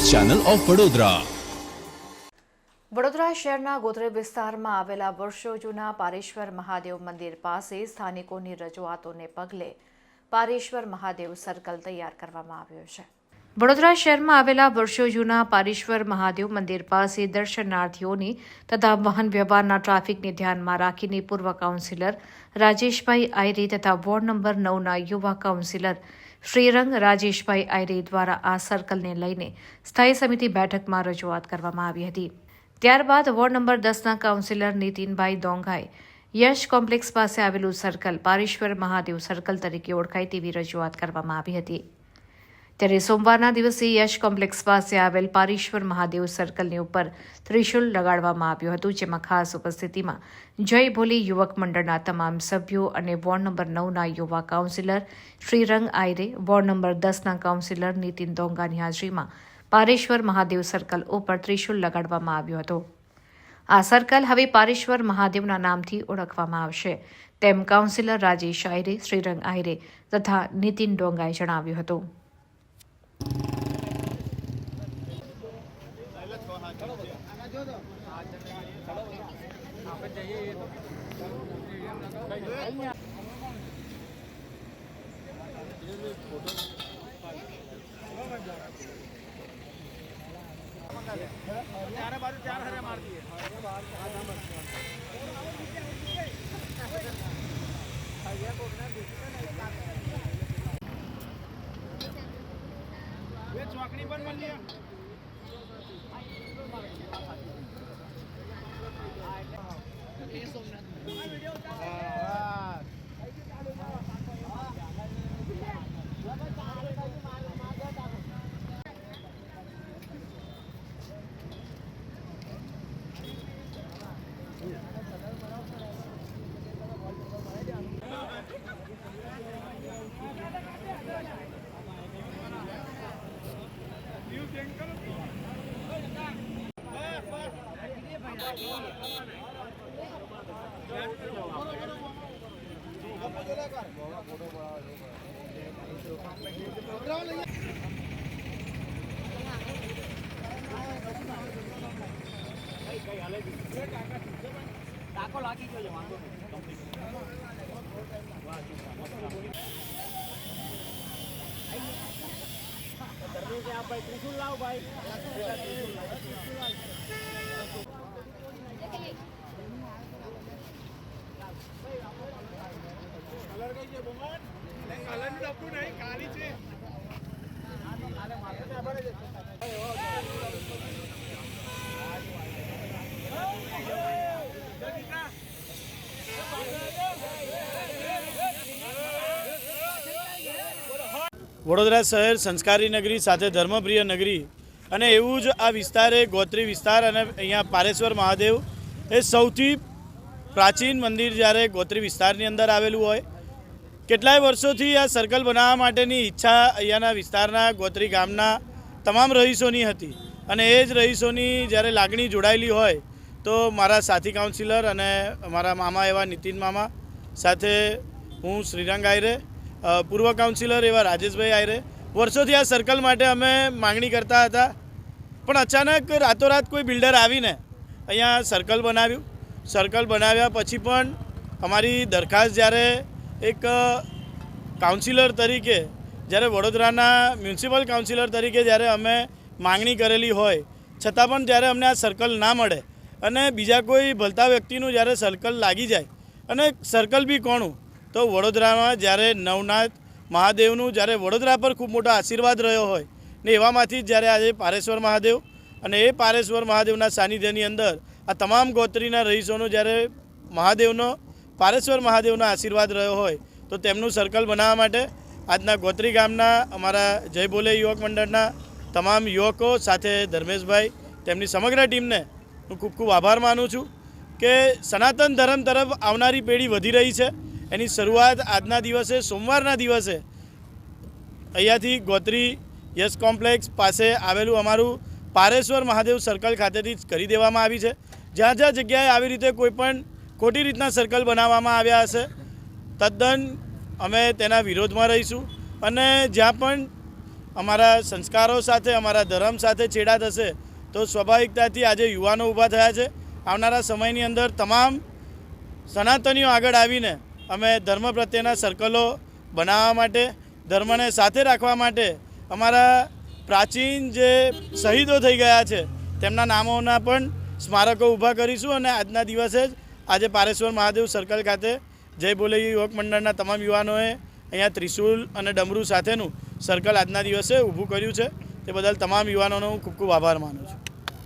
Channel of Vadodara. Vadodara શહેરના ગોત્રે વિસ્તારમાં આવેલા વર્ષો જૂના પારેશ્વર મહાદેવ મંદિર પાસે સ્થાનિકોની રજૂઆતોને પગલે પારેશ્વર મહાદેવ સર્કલ તૈયાર કરવામાં આવ્યો છે. વડોદરા શહેરમાં આવેલા વર્ષો જૂના પારેશ્વર મહાદેવ મંદિર પાસે દર્શનાર્થીઓની તથા વાહન વ્યવહારના ટ્રાફિકને ધ્યાનમાં રાખીને પૂર્વ કાઉન્સિલર રાજેશભાઈ આયરે તથા વોર્ડ નંબર નવના યુવા કાઉન્સિલર શ્રીરંગ રાજેશભાઈ આયરે દ્વારા આ સર્કલને લઈને સ્થાયી સમિતિ બેઠકમાં રજૂઆત કરવામાં આવી હતી. ત્યારબાદ વોર્ડ નંબર દસના કાઉન્સિલર નીતિનભાઈ દોંગાએ યશ કોમ્પ્લેક્સ પાસે આવેલું સર્કલ પારેશ્વર મહાદેવ સર્કલ તરીકે ઓળખાય તેવી રજૂઆત કરવામાં આવી હતી. ત્યારે સોમવારના દિવસે યશ કોમ્પ્લેક્સ પાસે આવેલ પારેશ્વર મહાદેવ સર્કલની ઉપર ત્રિશુલ લગાડવામાં આવ્યું હતું, જેમાં ખાસ ઉપસ્થિતિમાં જય ભોલી યુવક મંડળના તમામ સભ્યો અને વોર્ડ નંબર નવના યુવા councillor Shrirang Ayre, ward number દસના કાઉન્સિલર નીતિન દોંગાની હાજરીમાં પારેશ્વર મહાદેવ સર્કલ ઉપર ત્રિશુલ લગાડવામાં આવ્યો હતો. આ સર્કલ હવે પારેશ્વર મહાદેવના નામથી ઓળખવામાં આવશે, તેમ કાઉન્સિલર રાજેશ આયરે, શ્રીરંગ આયરે તથા નીતિન ડોંગાએ જણાવ્યું હતું. चार बाजू चार हरे मार दिए ये चौकड़ी पर बन लिया। ટાકો લાગી ગયો વાંધો નહીં આ ભાઈ ત્રિશુલ લાવ ભાઈ ત્રિશુલ લાવ વડોદરા શહેર સંસ્કારી નગરી સાથે ધર્મપ્રિય નગરી અને એવું જ આ વિસ્તાર એ ગોત્રી વિસ્તાર અને અહીંયા પારેશ્વર મહાદેવ એ સૌથી પ્રાચીન મંદિર જ્યારે ગોત્રી વિસ્તારની અંદર આવેલું હોય કેટલાય વર્ષોથી આ સર્કલ બનાવવા માટેની ઈચ્છા અહીંયાના વિસ્તારના ગોત્રી ગામના તમામ રહીશોની હતી. અને એ જ રહીશોની જ્યારે લાગણી જોડાયેલી હોય તો મારા સાથી કાઉન્સિલર અને મારા મામા એવા નીતિન મામા સાથે હું શ્રીરંગ આયરે પૂર્વ કાઉન્સિલર એવા રાજેશભાઈ આયરે. વર્ષોથી આ સર્કલ માટે અમે માંગણી કરતા હતા. પણ અચાનક રાતોરાત કોઈ બિલ્ડર આવીને અહીંયા સર્કલ બનાવ્યું. સર્કલ બનાવ્યા પછી પણ અમારી દરખાસ્ત જ્યારે એક કાઉન્સિલર તરીકે, જ્યારે વડોદરાના મ્યુનિસિપલ કાઉન્સિલર તરીકે જ્યારે અમે માંગણી કરેલી હોય, છતાં પણ જ્યારે અમને આ સર્કલ ના મળે. અને બીજા કોઈ ભલતા વ્યક્તિનું જ્યારે સર્કલ લાગી જાય, અને સર્કલ બી કોણું તો વડોદરામાં જ્યારે નવનાથ મહાદેવનું, જ્યારે વડોદરા પર ખૂબ મોટો આશીર્વાદ રહ્યો હોય, ને એવામાંથી જ્યારે આજે પારેશ્વર મહાદેવ અને એ પારેશ્વર મહાદેવના સાનિધ્યની અંદર આ તમામ ગોત્રીના રહીશોનો જ્યારે મહાદેવનો પારેશ્વર મહાદેવનો આશીર્વાદ રહ્યો હોય તો તેમનું સર્કલ બનાવવા માટે આજના ગોત્રી ગામના અમારા જય બોલે યુવક મંડળના તમામ યુવકો સાથે ધર્મેશભાઈ, તેમની સમગ્ર ટીમને હું ખૂબ ખૂબ આભાર માનું છું કે સનાતન ધર્મ તરફ આવનારી પેઢી વધી રહી છે. એની શરૂઆત આજના દિવસે, સોમવારના દિવસે અહીંયાથી ગોત્રી યસ કોમ્પ્લેક્સ પાસે આવેલું અમારું પારેશ્વર મહાદેવ સર્કલ ખાતેથી કરી દેવામાં આવી છે. જ્યાં જ્યાં જગ્યાએ આવી રીતે કોઈ પણ ખોટી રીતના સર્કલ બનાવવામાં આવ્યા હશે. તદ્દન અમે તેના વિરોધમાં રહીશું. અને જ્યાં પણ અમારા સંસ્કારો સાથે, અમારા ધર્મ સાથે છેડા થશે, તો સ્વાભાવિકતાથી આજે યુવાનો ઊભા થયા છે. આવનારા સમયની અંદર તમામ સનાતનીઓ આગળ આવીને અમે ધર્મ પ્રત્યેના સર્કલો બનાવવા માટે, ધર્મને સાથે રાખવા માટે અમારા પ્રાચીન જે શહીદો થઈ ગયા છે, તેમના નામોના પણ સ્મારકો ઊભા કરીશું અને આજના દિવસે જ આજે પારેશ્વર મહાદેવ સર્કલ ખાતે જય બોલે યુવક મંડળના તમામ યુવાનોએ અહીંયા ત્રિશુલ અને ડમરૂ સાથેનું સર્કલ આજના દિવસે ઊભું કર્યું છે. તે બદલ તમામ યુવાનોનો હું ખૂબ ખૂબ આભાર માનું છું.